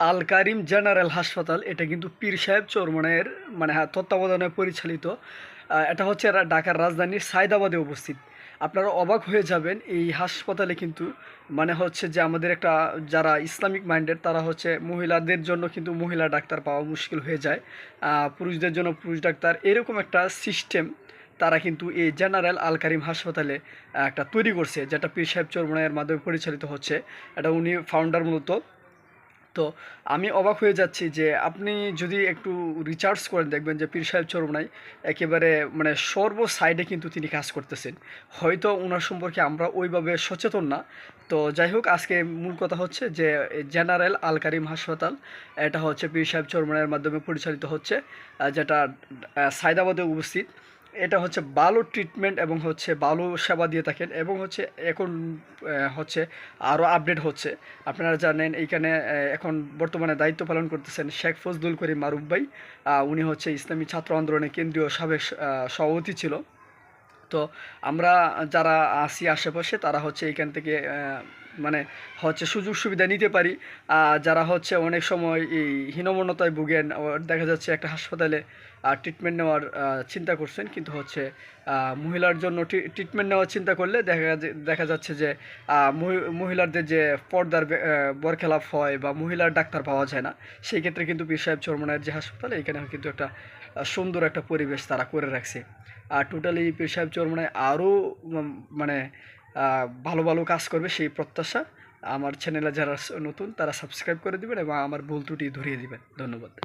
আল কারিম general হাসপাতাল এটা কিন্তু পীর সাহেব চৌরমনের মানে হ্যাঁ, তত্ত্বাবধানে পরিচালিত। এটা হচ্ছে ঢাকার রাজধানীর সায়দাবাদে অবস্থিত। আপনারা অবাক হয়ে যাবেন এই হাসপাতালে কিন্তু মানে হচ্ছে যে আমাদের একটা যারা ইসলামিক মাইন্ডেড তারা হচ্ছে মহিলাদের জন্য কিন্তু মহিলা ডাক্তার পাওয়া মুশকিল হয়ে যায়। পুরুষদের জন্য পুরুষ ডাক্তার এরকম একটা সিস্টেম তারা কিন্তু এই জেনারেল আল কারিম হাসপাতালে একটা তৈরি করছে যেটা পীর সাহেব চৌরমনের মাধ্যমে পরিচালিত হচ্ছে। এটা উনি ফাউন্ডার মূলত। তো আমি অবাক হয়ে যাচ্ছি যে আপনি যদি একটু রিচার্জ করেন, দেখবেন যে পীর সাহেব চরমনাই একেবারে মানে সর্ব সাইডে কিন্তু তিনি কাজ করতেছেন। হয়তো ওনার সম্পর্কে আমরা ওইভাবে সচেতন না। তো যাই হোক, আজকে মূল কথা হচ্ছে যে জেনারেল আল কারিম হাসপাতাল, এটা হচ্ছে পীর সাহেব চরমনাইয়ের মাধ্যমে পরিচালিত হচ্ছে যেটা সায়দাবাদে উপস্থিত। এটা হচ্ছে ভালো ট্রিটমেন্ট এবং হচ্ছে ভালো সেবা দিয়ে থাকেন এবং হচ্ছে এখন হচ্ছে আরও আপডেট হচ্ছে। আপনারা জানেন, এইখানে এখন বর্তমানে দায়িত্ব পালন করতেছেন শেখ ফজলুল করিম মারুফ ভাই। উনি হচ্ছে ইসলামী ছাত্র আন্দোলনের কেন্দ্রীয় সাবেক সভাপতি ছিল। তো আমরা যারা আছি আশেপাশে, তারা হচ্ছে এখান থেকে মানে হচ্ছে সুযোগ সুবিধা নিতে পারি। যারা হচ্ছে অনেক সময় এই হীনমন্যতায় ভুগেন দেখা যাচ্ছে একটা হাসপাতালে ট্রিটমেন্ট নেওয়ার চিন্তা করছেন, কিন্তু হচ্ছে মহিলার জন্য ট্রিটমেন্ট নেওয়ার চিন্তা করলে দেখা দেখা যাচ্ছে যে মহি- মহিলাদের যে পর্দার বরখেলাপ হয় বা মহিলার ডাক্তার পাওয়া যায় না, সেই ক্ষেত্রে কিন্তু পীর সাহেব চরমনায়ের যে হাসপাতাল এখানে কিন্তু একটা সুন্দর একটা পরিবেশ তারা করে রাখছে। আর টোটালি পীর সাহেব চরমনায় আরও মানে ভালো ভালো কাজ করবে সেই প্রত্যাশা আমার চ্যানেলে যারা নতুন, তারা সাবস্ক্রাইব করে দিবেন এবং আমার ভুল ত্রুটি ধরিয়ে দিবেন। ধন্যবাদ।